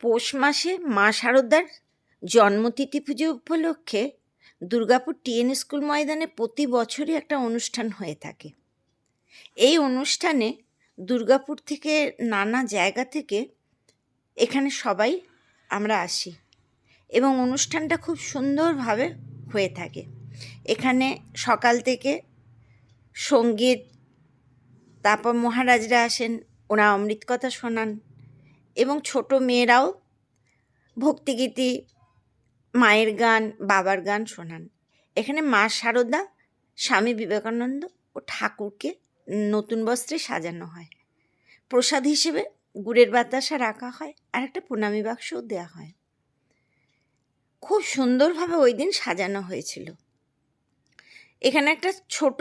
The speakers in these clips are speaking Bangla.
পৌষ মাসে মা শারদার জন্মতিথি পুজো উপলক্ষে দুর্গাপুর টিএন স্কুল ময়দানে প্রতি বছরই একটা অনুষ্ঠান হয়ে থাকে। এই অনুষ্ঠানে দুর্গাপুর থেকে নানা জায়গা থেকে এখানে সবাই আমরা আসি এবং অনুষ্ঠানটা খুব সুন্দরভাবে হয়ে থাকে। এখানে সকাল থেকে সংগীত, তারপর মহারাজরা আসেন ওরা অমৃত কথা শোনান এবং ছোট মেয়েরাও ভক্তিগীতি, মায়ের গান, বাবার গান শোনান। এখানে মা শারদা স্বামী বিবেকানন্দ ও ঠাকুরকে নতুন বস্ত্রে সাজানো হয়। প্রসাদ হিসেবে গুড়ের বাতাসা রাখা হয় আর একটা প্রণামী বাক্সও দেওয়া হয়। খুব সুন্দরভাবে ওই দিন সাজানো হয়েছিল। এখানে একটা ছোট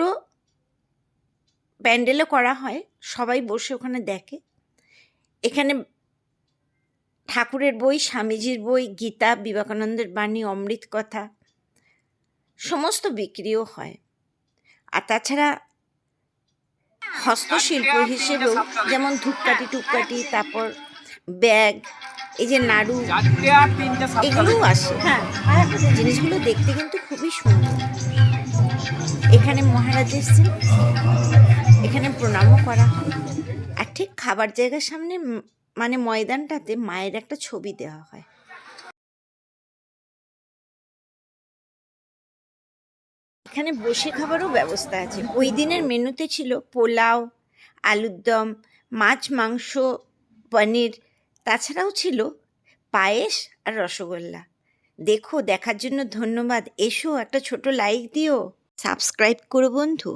প্যান্ডেলও করা হয়, সবাই বসে ওখানে দেখে। এখানে ঠাকুরের বই, স্বামীজির বই, গীতা, বিবেকানন্দের বাণী, অমৃত কথা, সমস্ত বিক্রিও হয়। আর তাছাড়া হস্তশিল্প হিসেবেও যেমন ধূপকাঠি, টুপকাঠি, তারপর ব্যাগ, এই যে নাড়ু, এগুলোও আসে। হ্যাঁ জিনিসগুলো দেখতে কিন্তু খুবই সুন্দর। এখানে মহারাজ এসছেন। এখানে প্রণামও করা হয়। আর ঠিক খাবার জায়গার সামনে মানে ময়দানটাতে মায়ের একটা ছবি দেওয়া হয়। এখানে বসে খাবারও ব্যবস্থা আছে। ওই দিনের মেনুতে ছিল পোলাও, আলুর দম, মাছ, মাংস, পনির, তাছাড়াও ছিল পায়েস আর রসগোল্লা। দেখো, দেখার জন্য ধন্যবাদ। এসো একটা ছোট লাইক দিও। সাবস্ক্রাইব করো বন্ধু।